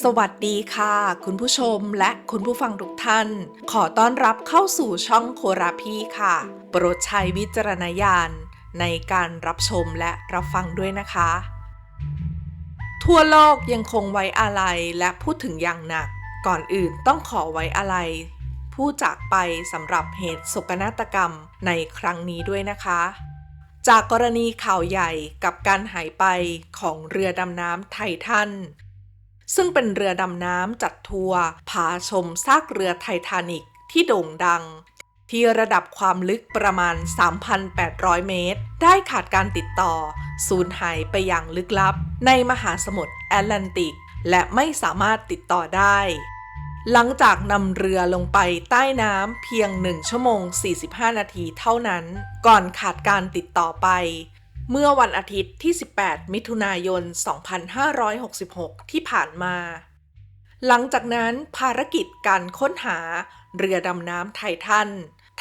สวัสดีค่ะ คุณผู้ชมและคุณผู้ฟังทุกท่าน ขอต้อนรับเข้าสู่ช่องโคราพีค่ะ โปรดใช้วิจารณญาณในการรับชมและรับฟังด้วยนะคะ ทั่วโลกยังคงไว้อาลัยและพูดถึงอย่างหนัก ก่อนอื่นต้องขอไว้อาลัยผู้จากไปสำหรับเหตุโศกนาฏกรรมในครั้งนี้ด้วยนะคะ จากกรณีข่าวใหญ่กับการหายไปของเรือดำน้ำไททัน ซึ่งเป็นเรือดำน้ำจัดทัวร์พาชมซากเรือไททานิกที่โด่งดัง ที่ระดับความลึกประมาณ 3,800 เมตร ได้ขาดการติดต่อ สูญหายไปอย่างลึกลับ ในมหาสมุทรแอตแลนติก และไม่สามารถติดต่อได้ หลังจากนำเรือลงไปใต้น้ำเพียง 1 ชั่วโมง 45 นาทีเท่านั้น ก่อนขาดการติดต่อไป เมื่อวันอาทิตย์ที่ 18 มิถุนายน 2566 ที่ผ่านมา หลังจากนั้นภารกิจการค้นหาเรือดำน้ำไททัน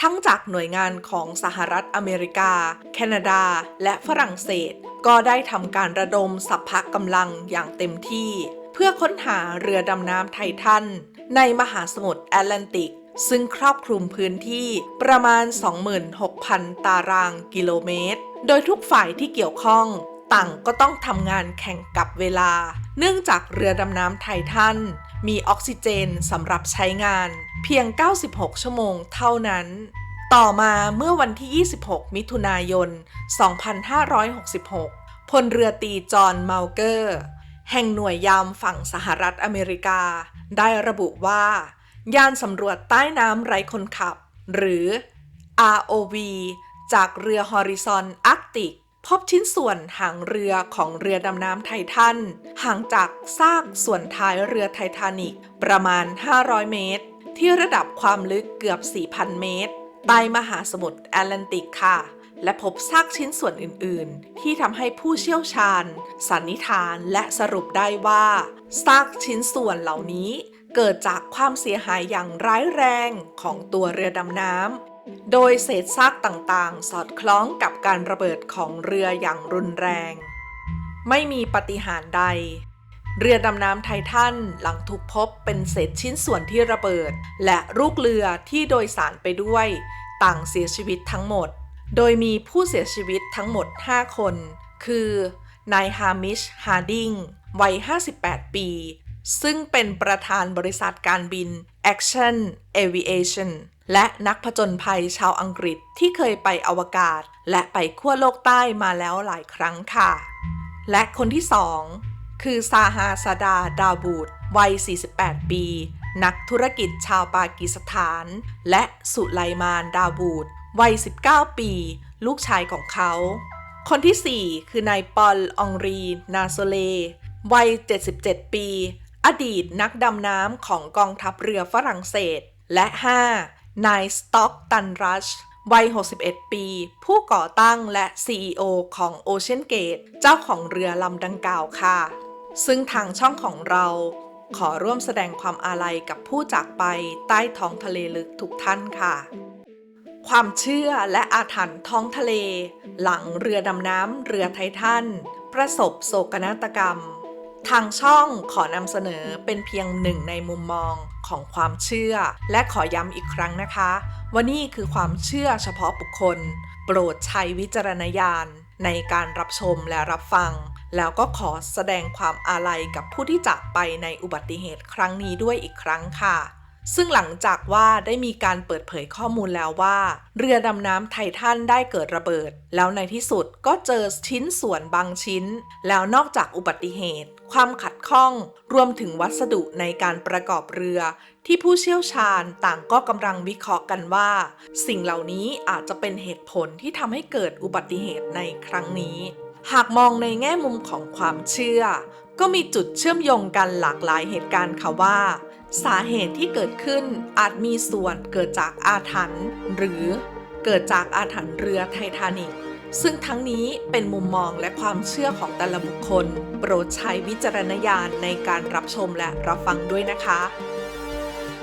ทั้งจากหน่วยงานของสหรัฐอเมริกา แคนาดา และฝรั่งเศส ก็ได้ทำการระดมสัพพะกำลังอย่างเต็มที่ เพื่อค้นหาเรือดำน้ำไททันในมหาสมุทรแอตแลนติก ซึ่งครอบคลุมพื้นที่ประมาณ 26,000 ตารางกิโลเมตร โดยทุกฝ่ายที่เกี่ยวข้องต่างก็ต้องทำงานแข่งกับเวลา เนื่องจากเรือดำน้ำไททันมีออกซิเจนสำหรับใช้งานเพียง 96 ชั่วโมงเท่านั้น ต่อมาเมื่อวันที่ 26 มิถุนายน 2566 พลเรือตีจอห์นเมาเกอร์ แห่งหน่วยยามฝั่งสหรัฐอเมริกา ได้ระบุว่า ยานสำรวจใต้น้ำไร้คนขับ หรือ ROV จากเรือ Horizon Arctic พบชิ้นส่วนหางเรือของเรือดำน้ำไททันห่างจากซากส่วนท้ายเรือไททานิกประมาณ 500 เมตร ที่ระดับความลึกเกือบ 4,000 เมตรใต้มหาสมุทรแอตแลนติกค่ะ และพบซากชิ้นส่วนอื่น ๆ ที่ทำให้ผู้เชี่ยวชาญ สันนิษฐานและสรุปได้ว่าซากชิ้นส่วนเหล่านี้เกิดจากความเสียหายอย่างร้ายแรงของตัวเรือดำน้ำ โดยเศษซากต่างๆ สอดคล้องกับการระเบิดของเรืออย่างรุนแรง ไม่มีปฏิหารใด เรือดำน้ำไททันหลังถูกพบเป็นเศษชิ้นส่วนที่ระเบิด และลูกเรือที่โดยสารไปด้วย ต่างเสียชีวิตทั้งหมด โดยมีผู้เสียชีวิตทั้งหมด 5 คน คือนายฮามิช ฮาร์ดิง วัย 58 ปี ซึ่งเป็นประธานบริษัทการบิน Action Aviation และนักผจญภัยชาวอังกฤษที่เคยไปอวกาศ และไปขั้วโลกใต้มาแล้วหลายครั้งค่ะ และคนที่สองคือซาฮาซาดาดาบูดวัย 48 ปี นักธุรกิจชาวปากีสถาน และสุไลมานดาบูดวัย 19 ปี ลูกชายของเขา คนที่ 4 คือนายปอลองรี นาโซเล วัย 77 ปี อดีตนักดำน้ำของกองทัพเรือฝรั่งเศส และ 5. นายสต็อกตันรัชวัย 61 ปี ผู้ก่อตั้งและ CEO ของ Ocean Gate เจ้าของเรือลำดังกล่าวค่ะ ซึ่งทางช่องของเราขอร่วมแสดงความอาลัยกับผู้จากไปใต้ท้องทะเลลึกทุกท่านค่ะ ความเชื่อและอาถรรพ์ท้องทะเล หลังเรือดำน้ำเรือไททันประสบโศกนาฏกรรม ทางช่องขอนำเสนอเป็นเพียงหนึ่งในมุมมอง ของความเชื่อ และขอย้ำอีกครั้งนะคะ ว่านี่คือความเชื่อเฉพาะบุคคล โปรดใช้วิจารณญาณในการรับชมและรับฟัง แล้วก็ขอแสดงความอาลัยกับผู้ที่จากไปในอุบัติเหตุครั้งนี้ด้วยอีกครั้งค่ะ ซึ่งหลังจากว่าได้มีการเปิดเผยข้อมูลแล้วว่า เรือดำน้ำไททันได้เกิดระเบิด แล้วในที่สุดก็เจอชิ้นส่วนบางชิ้น แล้วนอกจากอุบัติเหตุ ความขัดข้อง รวมถึงวัสดุในการประกอบเรือ ที่ผู้เชี่ยวชาญต่างก็กำลังวิเคราะห์กันว่า สิ่งเหล่านี้อาจจะเป็นเหตุผลที่ทำให้เกิดอุบัติเหตุในครั้งนี้ หากมองในแง่มุมของความเชื่อ ก็มีจุดเชื่อมโยงกันหลากหลายเหตุการณ์ค่ะว่า สาเหตุที่เกิดขึ้นอาจมีส่วนเกิดจากอาถรรพ์หรือเกิดจากอาถรรพ์เรือไททานิกซึ่งทั้งนี้เป็นมุมมองและความเชื่อของแต่ละบุคคล โปรดใช้วิจารณญาณในการรับชมและรับฟังด้วยนะคะ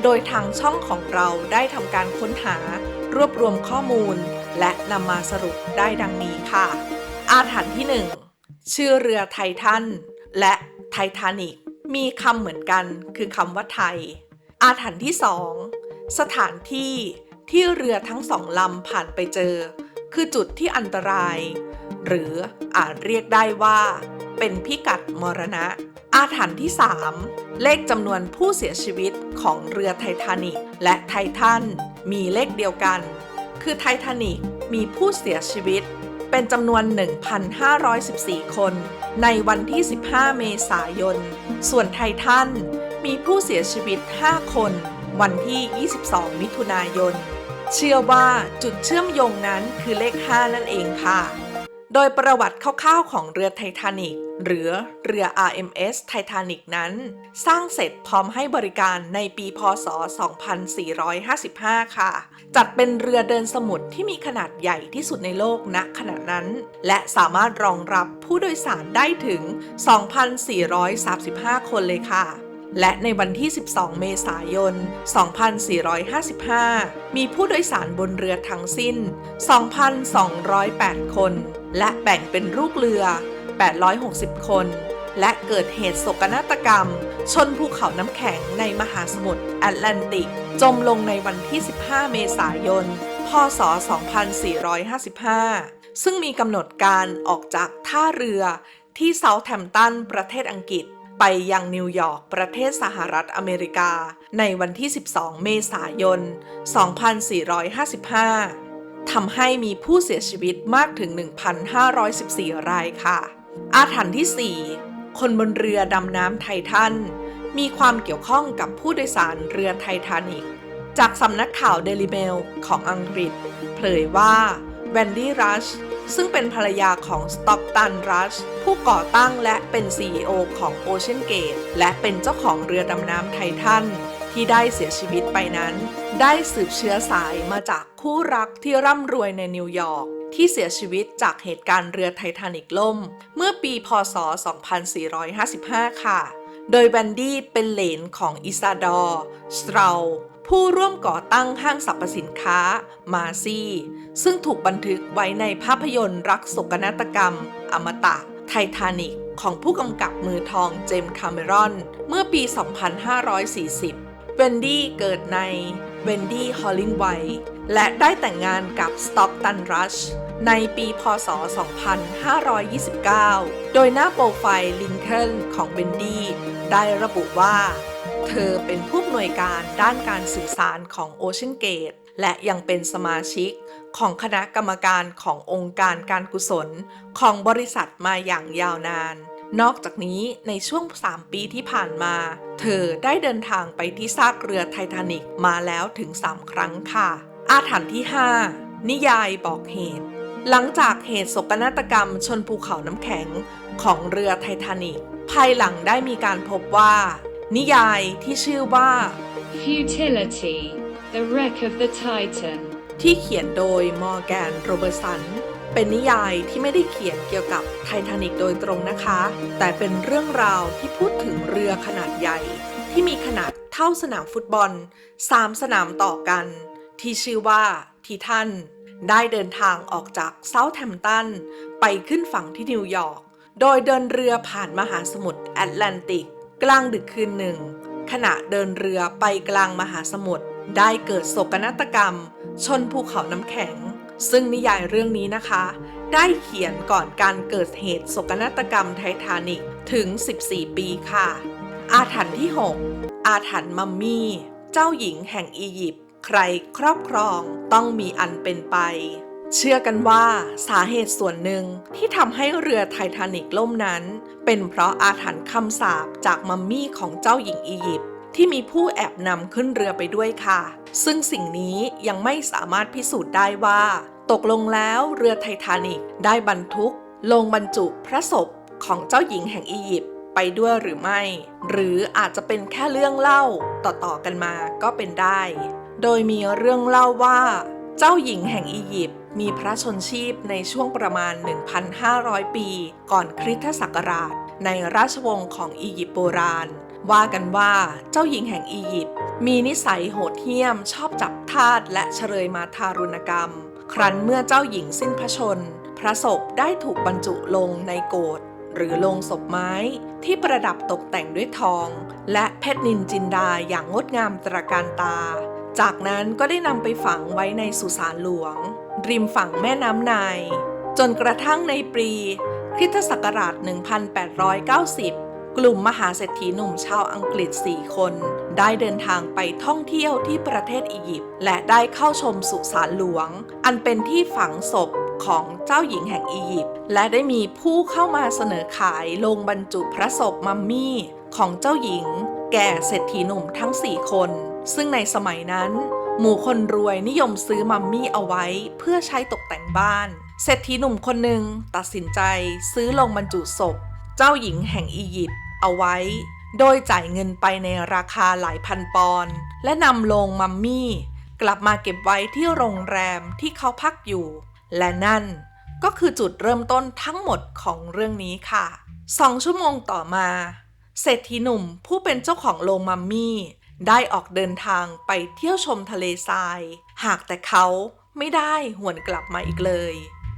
โดยทางช่องของเราได้ทำการค้นหารวบรวมข้อมูล และนำมาสรุปได้ดังนี้ค่ะ อาถรรพ์ที่ 1 ชื่อเรือไททันและไททานิกมีคำเหมือนกันคือคำว่าไทย อาถรรพ์ที่สองสถานที่ที่เรือทั้งสองลำผ่านไปเจอ คือจุดที่อันตราย หรืออาจเรียกได้ว่า เป็นพิกัดมรณะ อาถรรพ์ที่ 3 เลขจำนวนผู้เสียชีวิตของเรือไททานิกและไททันมีเลขเดียวกัน คือไททานิกมีผู้เสียชีวิตเป็นจำนวน 1,514 คน ในวันที่ 15 เมษายน ส่วนไททันมีผู้เสียชีวิต 5 คน วันที่ 22 มิถุนายน เชื่อว่าจุดเชื่อมโยงนั้นคือเลข 5 นั่นเองค่ะ โดยประวัติคร่าวๆของเรือไททานิกหรือเรือ RMS ไททานิกนั้น สร้างเสร็จพร้อมให้บริการในปี พศ 2455 ค่ะ จัดเป็นเรือเดินสมุทรที่มีขนาดใหญ่ที่สุดในโลกณขณะนั้น และสามารถรองรับผู้โดยสารได้ถึง 2,435 คนเลยค่ะและในวันที่ 12 เมษายน 2455 มีผู้โดยสารบนเรือทั้งสิ้น 2,208 คน และแบ่งเป็นลูกเรือ 860 คน และเกิดเหตุโศกนาฏกรรม ชนภูเขาน้ำแข็งในมหาสมุทรแอตแลนติก จมลงในวันที่ 15 เมษายน พศ 2455 ซึ่งมีกำหนดการออกจากท่าเรือที่เซาท์แฮมป์ตัน ประเทศอังกฤษ ไปยังนิวยอร์ก ประเทศสหรัฐอเมริกา ในวันที่ 12 เมษายน 2455 ทำให้มีผู้เสียชีวิตมากถึง 1,514 รายค่ะ อาถรรพ์ที่ 4 คนบนเรือดำน้ำไททัน มีความเกี่ยวข้องกับผู้โดยสารเรือไททานิก จากสำนักข่าวเดลิเมลของอังกฤษ เผยว่าแวนดี้รัชซึ่งเป็นภรรยาของสต็อกตันรัชผู้ก่อตั้งและเป็น CEO ของ Ocean Gate และเป็นเจ้าของเรือดำน้ำไททัน ที่ได้เสียชีวิตไปนั้น ได้สืบเชื้อสายมาจากคู่รักที่ร่ำรวยในนิวยอร์กที่เสียชีวิตจากเหตุการณ์เรือไททานิกล่ม เมื่อปีพศ 2455 ค่ะ โดยแวนดี้เป็นเหลนของอิซาดอร์สตราผู้ร่วมก่อตั้งห้างสรรพสินค้ามาซีซึ่งถูกบันทึกไว้ในภาพยนตร์รักโศกนาฏกรรม อมตะ ไททานิกของผู้กำกับมือทองเจมส์คาเมรอน เมื่อปี 2540 เวนดี้เกิดในเวนดี้ฮอลลิงไวและได้แต่งงานกับสต็อกตันรัชในปี พศ 2529 โดยหน้าโปรไฟล์ลิงเคิลของเวนดี้ได้ระบุว่า เธอเป็นผู้อำนวยการด้านการสื่อสารของ Ocean Gate และยังเป็นสมาชิกของคณะกรรมการขององค์การการกุศลของบริษัทมาอย่างยาวนาน นอกจากนี้ในช่วง 3 ปีที่ผ่านมา เธอได้เดินทางไปที่ซากเรือไททานิกมาแล้วถึง 3 ครั้งค่ะ อาถรรพ์ที่ 5 นิยายบอกเหตุ หลังจากเหตุโศกนาฏกรรมชนภูเขาน้ำแข็งของเรือไททานิกภายหลังได้มีการพบว่า นิยายที่ชื่อว่า Futility, The Wreck of the Titan. ที่เขียนโดยมอร์แกนโรเบอร์สัน เป็นนิยายที่ไม่ได้เขียนเกี่ยวกับไททานิกโดยตรงนะคะ แต่เป็นเรื่องราวที่พูดถึงเรือขนาดใหญ่ ที่มีขนาดเท่าสนามฟุตบอล 3 สนามต่อกัน ที่ชื่อว่าทีทันได้เดินทางออกจากเซาท์แฮมป์ตันไปขึ้นฝั่งที่นิวยอร์ก โดยเดินเรือผ่านมหาสมุทรแอตแลนติก กลางดึกคืนหนึ่ง ขณะเดินเรือไปกลางมหาสมุทรได้เกิดโศกนาฏกรรม ชนภูเขาน้ำแข็ง ซึ่งนิยายเรื่องนี้นะคะ ได้เขียนก่อนการเกิดเหตุโศกนาฏกรรมไททานิกถึง 14 ปีค่ะ อาถรรพ์ที่ 6 อาถรรพ์มัมมี่ เจ้าหญิงแห่งอียิปต์ ใครครอบครองต้องมีอันเป็นไป เชื่อกันว่าสาเหตุส่วนหนึ่งที่ทำให้เรือไททานิกล่มนั้น เป็นเพราะอาถรรพ์คำสาปจากมัมมี่ของเจ้าหญิงอียิปต์ ที่มีผู้แอบนำขึ้นเรือไปด้วยค่ะ ซึ่งสิ่งนี้ยังไม่สามารถพิสูจน์ได้ว่า ตกลงแล้วเรือไททานิกได้บรรทุก ลงบรรจุพระศพของเจ้าหญิงแห่งอียิปต์ไปด้วยหรือไม่ หรืออาจจะเป็นแค่เรื่องเล่าต่อๆกันมาก็เป็นได้ โดยมีเรื่องเล่าว่า เจ้าหญิงแห่งอียิปต์มีพระชนชีพในช่วงประมาณ 1,500 ปี ก่อนคริสตศักราช ในราชวงศ์ของอียิปต์โบราณ ว่ากันว่าเจ้าหญิงแห่งอียิปต์มีนิสัยโหดเหี้ยมชอบจับทาสและเฉลยมาทารุณกรรม ครั้นเมื่อเจ้าหญิงสิ้นพระชน พระศพได้ถูกบรรจุลงในโกศหรือโลงศพไม้ที่ประดับตกแต่งด้วยทอง และเพชรนินจินดาอย่างงดงามตระการตา จากนั้นก็ได้นำไปฝังไว้ในสุสานหลวง ริมฝั่งแม่น้ำไนายจนกระทั่งในปี คริสตศักราช 1890 กลุ่มมหาเศรษฐีหนุ่มชาวอังกฤษ 4 คน ได้เดินทางไปท่องเที่ยวที่ประเทศอียิปต์ และได้เข้าชมสุสานหลวง อันเป็นที่ฝังศพของเจ้าหญิงแห่งอียิปต์ และได้มีผู้เข้ามาเสนอขายโลงบรรจุพระศพมัมมี่ของเจ้าหญิง แก่เศรษฐีหนุ่มทั้ง 4 คน ซึ่งในสมัยนั้น หมู่คนรวยนิยมซื้อมัมมี่เอาไว้เพื่อใช้ตกแต่งบ้าน เศรษฐีหนุ่มคนหนึ่งตัดสินใจซื้อลงบรรจุศพ เจ้าหญิงแห่งอียิปต์เอาไว้ โดยจ่ายเงินไปในราคาหลายพันปอนด์และนำลงมัมมี่ กลับมาเก็บไว้ที่โรงแรมที่เขาพักอยู่ และนั่นก็คือจุดเริ่มต้นทั้งหมดของเรื่องนี้ค่ะสองชั่วโมงต่อมา เศรษฐีหนุ่มผู้เป็นเจ้าของโรงมัมมี่ ได้ออกเดินทางไปเที่ยวชมทะเลทราย หากแต่เขาไม่ได้หวนกลับมาอีกเลย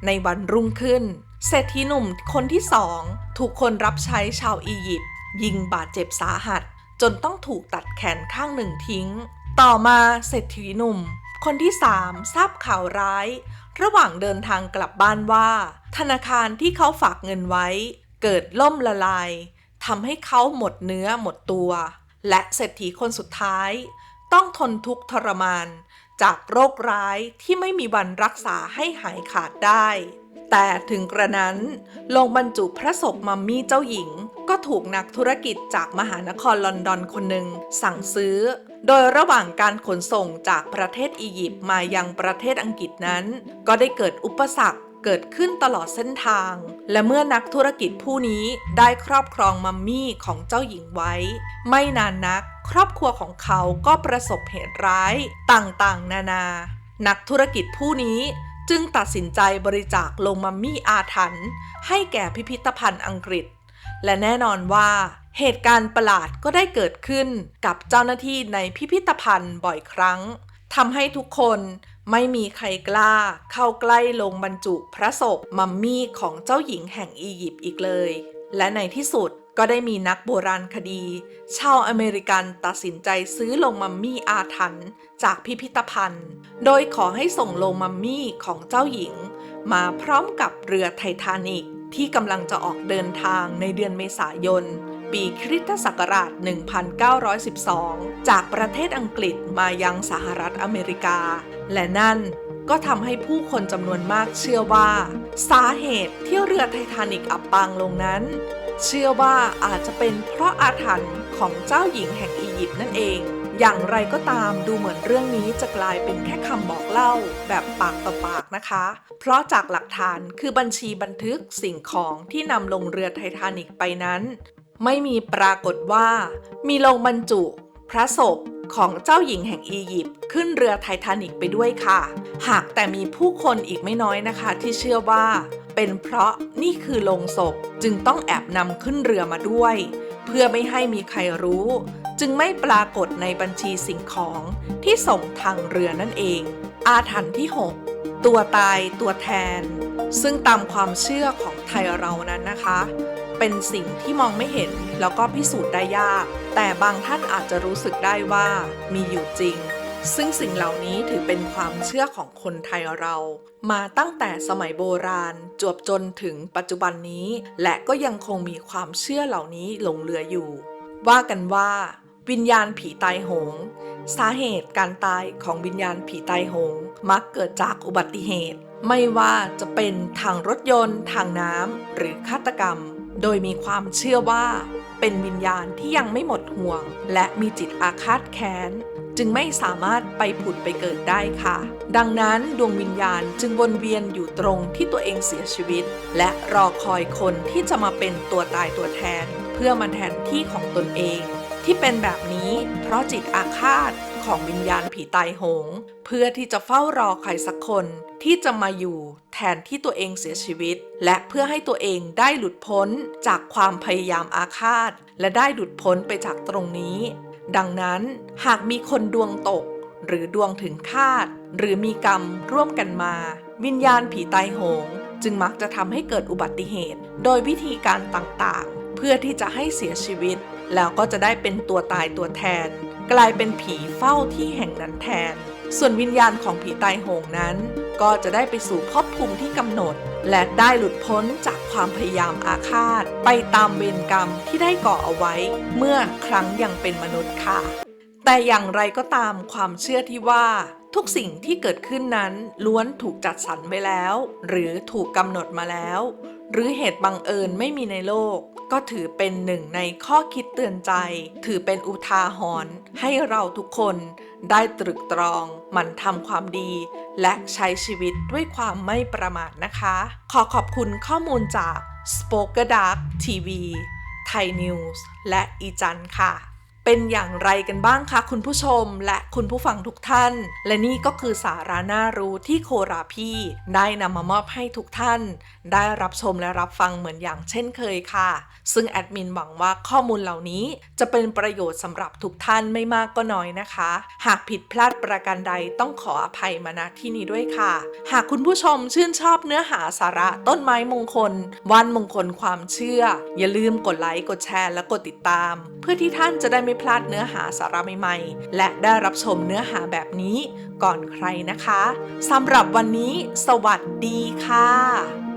ในวันรุ่งขึ้น เศรษฐีหนุ่มคนที่สองถูกคนรับใช้ชาวอียิปต์ ยิงบาดเจ็บสาหัส จนต้องถูกตัดแขนข้างหนึ่งทิ้ง ต่อมาเศรษฐีหนุ่ม คนที่สามทราบข่าวร้าย ระหว่างเดินทางกลับบ้านว่า ธนาคารที่เขาฝากเงินไว้ เกิดล่มละลายทำให้เขาหมดเนื้อหมดตัว และเศรษฐีคนสุดท้าย ต้องทนทุกข์ทรมาน จากโรคร้ายที่ไม่มีวันรักษาให้หายขาดได้ แต่ถึงกระนั้นลงบรรจุพระศพมัมมี่เจ้าหญิง ก็ถูกนักธุรกิจจากมหานครลอนดอนคนหนึ่งสั่งซื้อ โดยระหว่างการขนส่งจากประเทศอียิปต์มายังประเทศอังกฤษนั้น ก็ได้เกิดอุปสรรค เกิดขึ้นตลอดเส้นทาง และเมื่อนักธุรกิจผู้นี้ได้ครอบครองมัมมี่ของเจ้าหญิงไว้ ไม่นานนัก ครอบครัวของเขาก็ประสบเหตุร้ายต่างๆ นานา นักธุรกิจผู้นี้จึงตัดสินใจบริจาคลงมัมมี่อาถรรพ์ให้แก่พิพิธภัณฑ์อังกฤษ และแน่นอนว่าเหตุการณ์ประหลาดก็ได้เกิดขึ้นกับเจ้าหน้าที่ในพิพิธภัณฑ์บ่อยครั้งทำให้ทุกคน ไม่มีใครกล้าเข้าใกล้ลงบรรจุพระศพมัมมี่ของเจ้าหญิงแห่งอียิปต์อีกเลย และในที่สุดก็ได้มีนักโบราณคดี ชาวอเมริกันตัดสินใจซื้อลงมัมมี่อาถรรพ์จากพิพิธภัณฑ์ โดยขอให้ส่งลงมัมมี่ของเจ้าหญิง มาพร้อมกับเรือไททานิกที่กำลังจะออกเดินทางในเดือนเมษายน ปีคริสตศักราช 1912 จากประเทศอังกฤษมายังสหรัฐอเมริกา และนั่นก็ทำให้ผู้คนจำนวนมากเชื่อว่า สาเหตุที่เรือไททานิกอับปางลงนั้น เชื่อว่าอาจจะเป็นเพราะอาถรรพ์ของเจ้าหญิงแห่งอียิปต์นั่นเอง อย่างไรก็ตามดูเหมือนเรื่องนี้จะกลายเป็นแค่คำบอกเล่าแบบปากต่อปากนะคะ เพราะจากหลักฐานคือบัญชีบันทึกสิ่งของที่นำลงเรือไททานิกไปนั้น ไม่มีปรากฏว่า มีลงบรรจุ พระศพของเจ้าหญิงแห่งอียิปต์ขึ้นเรือไททานิกไปด้วยค่ะ หากแต่มีผู้คนอีกไม่น้อยนะคะ ที่เชื่อว่า เป็นเพราะนี่คือโลงศพจึงต้องแอบนำขึ้นเรือมาด้วย เพื่อไม่ให้มีใครรู้ จึงไม่ปรากฏในบัญชีสิ่งของที่ส่งทางเรือนั่นเอง อาถรรพ์ที่ 6 ตัวตายตัวแทน ซึ่งตามความเชื่อของไทยเรานั้นนะคะ เป็นสิ่งที่มองไม่เห็นแล้วก็พิสูจน์ได้ยาก แต่บางท่านอาจจะรู้สึกได้ว่ามีอยู่จริง ซึ่งสิ่งเหล่านี้ถือเป็นความเชื่อของคนไทยเรา มาตั้งแต่สมัยโบราณ จวบจนถึงปัจจุบันนี้ และก็ยังคงมีความเชื่อเหล่านี้หลงเหลืออยู่ ว่ากันว่า วิญญาณผีตายโหง สาเหตุการตายของวิญญาณผีตายโหง มักเกิดจากอุบัติเหตุ ไม่ว่าจะเป็นทางรถยนต์ ทางน้ำหรือฆาตกรรม โดยมีความเชื่อว่า เป็นวิญญาณที่ยังไม่หมดห่วง และมีจิตอาฆาตแค้น จึงไม่สามารถไปผุดไปเกิดได้ค่ะ ดังนั้นดวงวิญญาณจึงวนเวียนอยู่ตรงที่ตัวเองเสียชีวิต และรอคอยคนที่จะมาเป็นตัวตายตัวแทน เพื่อมาแทนที่ของตนเอง ที่เป็นแบบนี้เพราะจิตอาฆาตของวิญญาณผีตายโหง เพื่อที่จะเฝ้ารอใครสักคนที่จะมาอยู่แทนที่ตัวเองเสียชีวิต และเพื่อให้ตัวเองได้หลุดพ้นจากความพยายามอาฆาต และได้หลุดพ้นไปจากตรงนี้ ดังนั้นหากมีคนดวงตก หรือดวงถึงคาด หรือมีกรรมร่วมกันมา วิญญาณผีตายโหง จึงมักจะทำให้เกิดอุบัติเหตุ โดยวิธีการต่างๆ เพื่อที่จะให้เสียชีวิต แล้วก็จะได้เป็นตัวตายตัวแทน กลายเป็นผีเฝ้าที่แห่งนั้นแทน ส่วนวิญญาณของผีตายโหงนั้น ก็จะได้ไปสู่ภพภูมิที่กำหนด และได้หลุดพ้นจากความพยายามอาฆาต ไปตามเวรกรรมที่ได้ก่อเอาไว้ เมื่อครั้งยังเป็นมนุษย์ค่ะ แต่อย่างไรก็ตามความเชื่อที่ว่า ทุกสิ่งที่เกิดขึ้นนั้นล้วนถูกจัดสรรไว้แล้ว หรือถูกกำหนดมาแล้ว หรือเหตุบังเอิญไม่มีในโลก ก็ถือเป็นหนึ่งในข้อคิดเตือนใจ ถือเป็นอุทาหรณ์ให้เราทุกคนได้ตรึกตรองหมั่นทำความดี และใช้ชีวิตด้วยความไม่ประมาทนะคะ ขอขอบคุณข้อมูลจาก Spoke Dark TV ไทยนิวส์และอีจันค่ะ เป็นอย่างไรกันบ้างคะคุณผู้ชมและคุณผู้ฟังทุกท่าน และนี่ก็คือสาระน่ารู้ที่โคราพี่ได้นำมามอบให้ทุกท่าน ได้รับชมและรับฟังเหมือนอย่างเช่นเคยค่ะ ซึ่งแอดมินหวังว่าข้อมูลเหล่านี้จะเป็นประโยชน์สำหรับทุกท่านไม่มากก็น้อยนะคะ หากผิดพลาดประการใดต้องขออภัยมาณที่นี้ด้วยค่ะ หากคุณผู้ชมชื่นชอบเนื้อหาสาระต้นไม้มงคล วันมงคลความเชื่อ อย่าลืมกดไลค์กดแชร์และกดติดตาม เพื่อที่ท่านจะได้ไม่พลาดเนื้อหาสาระใหม่ๆ และได้รับชมเนื้อหาแบบนี้ก่อนใครนะคะสำหรับวันนี้ สวัสดีค่ะ